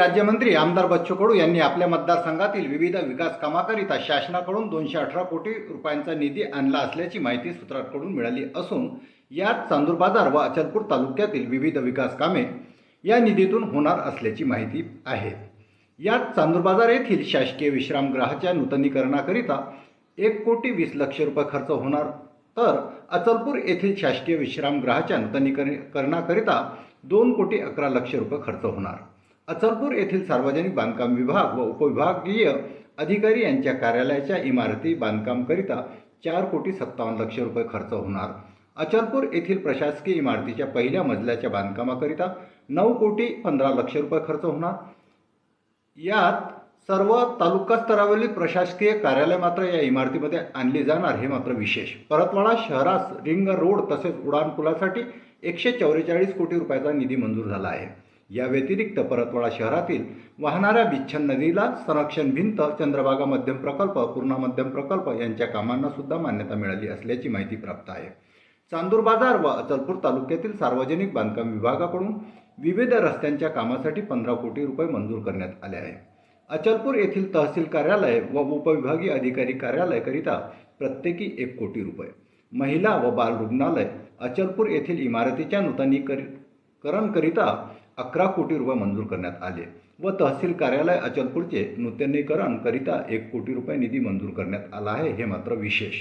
राज्यमंत्री आमदार बच्चू कडू यांनी आपल्या मतदारसंघातील विविध विकास कामाकरिता शासनाकडून दोनशे अठरा कोटी रुपयांचा निधी आणला असल्याची माहिती सूत्रांकडून मिळाली असून यात चांदूर बाजार व अचलपूर तालुक्यातील विविध विकास कामे या निधीतून होणार असल्याची माहिती आहे. यात चांदूर बाजार येथील शासकीय विश्रामगृहाच्या नूतनीकरणाकरिता एक कोटी वीस लक्ष रुपये खर्च होणार तर अचलपूर येथील शासकीय विश्रामगृहाच्या नूतनीकरणाकरिता दोन कोटी अकरा लक्ष रुपये खर्च होणार. अचलपूर येथील सार्वजनिक बांधकाम विभाग व उपविभागीय अधिकारी यांच्या कार्यालयाच्या इमारती बांधकामकरिता चार कोटी सत्तावन्न लक्ष रुपये खर्च होणार. अचलपूर येथील प्रशासकीय इमारतीच्या पहिल्या मजल्याच्या बांधकामाकरिता नऊ कोटी पंधरा लक्ष रुपये खर्च होणार. यात सर्व तालुका स्तरावरील प्रशासकीय कार्यालय मात्र या इमारतीमध्ये आणली जाणार हे मात्र विशेष. परतवाडा शहरास रिंग रोड तसेच उड्डाणपुलासाठी एकशे चौवेचाळीस कोटी रुपयाचा निधी मंजूर झाला आहे. या व्यतिरिक्त परतवाडा शहरातील वाहणाऱ्या बिच्छन नदीला संरक्षण भिंत चंद्रभागा मध्यम प्रकल्प पूर्णा मध्यम प्रकल्प यांच्या कामांना सुद्धा मान्यता मिळाली असल्याची माहिती प्राप्त आहे. चांदूर बाजार व अचलपूर तालुक्यातील सार्वजनिक बांधकाम विभागाकडून विविध रस्त्यांच्या कामासाठी पंधरा कोटी रुपये मंजूर करण्यात आले आहे. अचलपूर येथील तहसील कार्यालय व उपविभागीय अधिकारी कार्यालयाकरिता प्रत्येकी एक कोटी रुपये. महिला व बाल रुग्णालय अचलपूर येथील इमारतीच्या नूतनीकरणकरिता अकरा कोटी रुपये मंजूर करण्यात आले व तहसील कार्यालय अचलपूरचे नूतनीकरणकरिता एक कोटी रुपये निधी मंजूर करण्यात आला आहे हे मात्र विशेष.